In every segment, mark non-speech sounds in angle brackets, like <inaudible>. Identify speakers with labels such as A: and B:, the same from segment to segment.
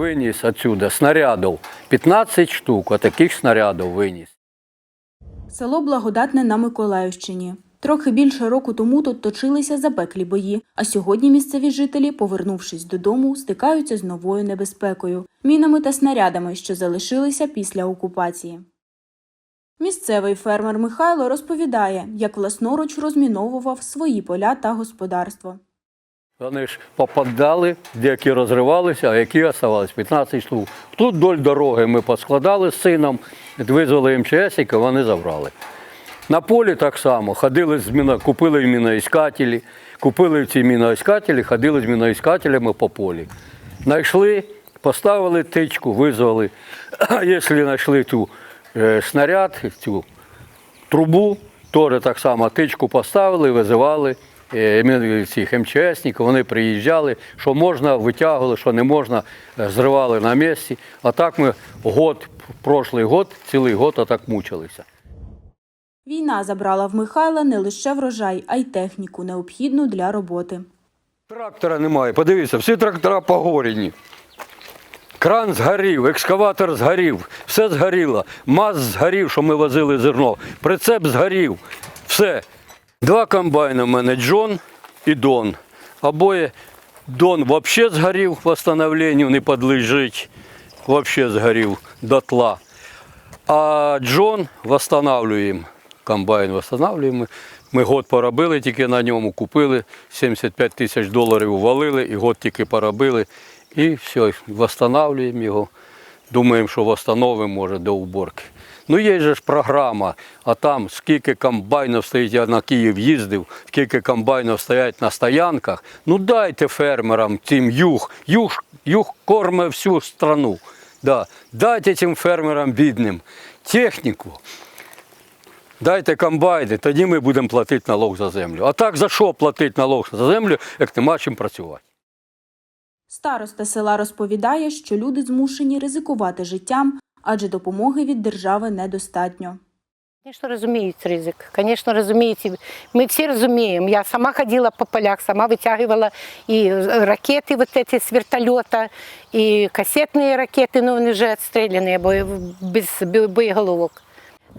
A: виніс отсюда снарядів. 15 штук, отаких снарядів виніс.
B: Село Благодатне на Миколаївщині. Трохи більше року тому тут точилися запеклі бої, а сьогодні місцеві жителі, повернувшись додому, стикаються з новою небезпекою мінами та снарядами, що залишилися після окупації. Місцевий фермер Михайло розповідає, як власноруч розміновував свої поля та господарство.
A: Вони ж попадали, деякі розривалися, а які оставалися 15 штук. Тут вдоль дороги ми поскладали з сином, визвали МЧС, вони забрали. На полі так само ходили з міно, купили міноіскателі, купили ці міноіскателі, ходили з міноіскателями по полі. Знайшли, поставили тичку, визвали. <clears throat> Якщо знайшли ту е, снаряд, цю трубу, теж так само тичку поставили, визивали цих МЧСників, вони приїжджали, що можна, витягували, що не можна, е, зривали на місці. А так ми год, прошлий год, цілий год отак мучилися.
B: Війна забрала в Михайла не лише врожай, а й техніку, необхідну для роботи.
A: Трактора немає. Подивіться, всі трактора погорені. Кран згорів, екскаватор згорів, все згоріло. Маз згорів, що ми возили зерно. Прицеп згорів. Все. Два комбайни в мене Джон і Дон. Обоє Дон взагалі згорів, встановленню не подлежить. Взагалі згорів дотла. А Джон восстанавливаємо. Комбайн восстанавливаємо. Ми год поробили тільки на ньому, купили 75 тисяч доларів увалили і год тільки поробили. І все, восстанавливаємо його. Думаємо, що восстановимо, може, до уборки. Ну, є ж програма, а там скільки комбайнів стоїть, я на Київ їздив, скільки комбайнів стоять на стоянках. Ну дайте фермерам цим юг. Юг, юг корме всю страну. Да. Дайте цим фермерам бідним техніку. Дайте комбайни, тоді ми будемо платити налог за землю. А так за що платити налог за землю, як нема чим працювати?
B: Староста села розповідає, що люди змушені ризикувати життям, адже допомоги від держави недостатньо.
C: Звісно, розуміють ризик. Звісно, розуміють. Ми всі розуміємо. Я сама ходила по полях, сама витягувала і ракети вот эти з вертольота, і касетні ракети, ну вони вже відстріляні, бо без боєголовок.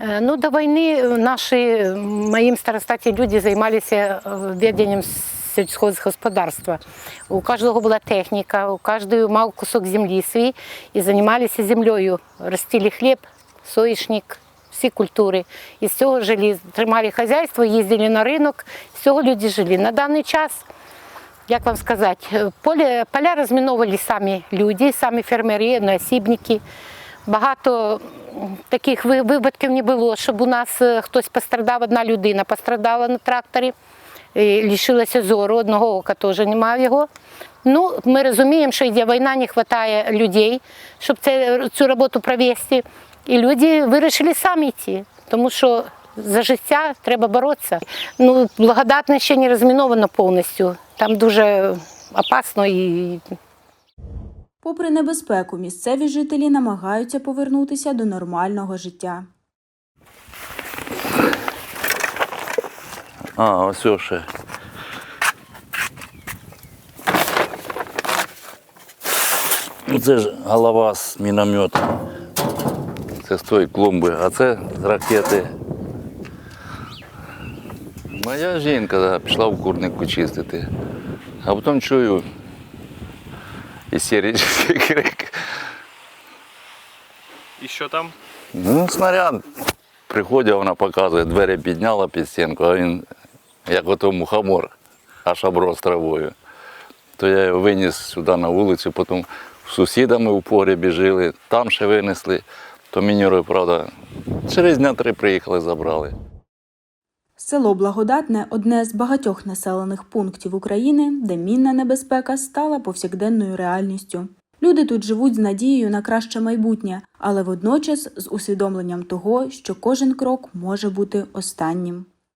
C: Е, Ну, до війни наші, моїм старостаті люди займалися веденням сільськогосподарства. У кожного була техніка, у кожного мав кусок землі свій і займалися землею. Ростили хліб, соєшник, всі культури. І з цього жили, тримали хазяйство, їздили на ринок, з цього люди жили. На даний час, як вам сказати, поле, поля розміновували самі люди, самі фермери, одноосібники. Багато таких випадків не було, щоб у нас е, хтось пострадав, одна людина пострадала на тракторі, лишилася зору, одного ока теж немає його. Ну, ми розуміємо, що йде війна, не вистачає людей, щоб це, цю роботу провести. І люди вирішили самі йти, тому що за життя треба боротися. Ну, благодатне ще не розміновано повністю. Там дуже опасно і
B: Попри небезпеку, місцеві жителі намагаються повернутися до нормального життя.
D: А, ось ще. Ну, Це ж голова з міномета. Це з тої клумби, а це з ракети. Моя жінка да, пішла в курнику чистити. А потім чую істеричний <laughs> крик.
E: І що там?
D: Ну, снаряд. Приходить, вона показує, двері підняла під стінку, а він, як ото мухомор, аж оброс травою. То я його виніс сюди на вулицю, потім з сусідами у погребі жили, там ще винесли. То мініри, правда, через дня три приїхали, забрали.
B: Село Благодатне одне з багатьох населених пунктів України, де мінна небезпека стала повсякденною реальністю. Люди тут живуть з надією на краще майбутнє, але водночас з усвідомленням того, що кожен крок може бути останнім.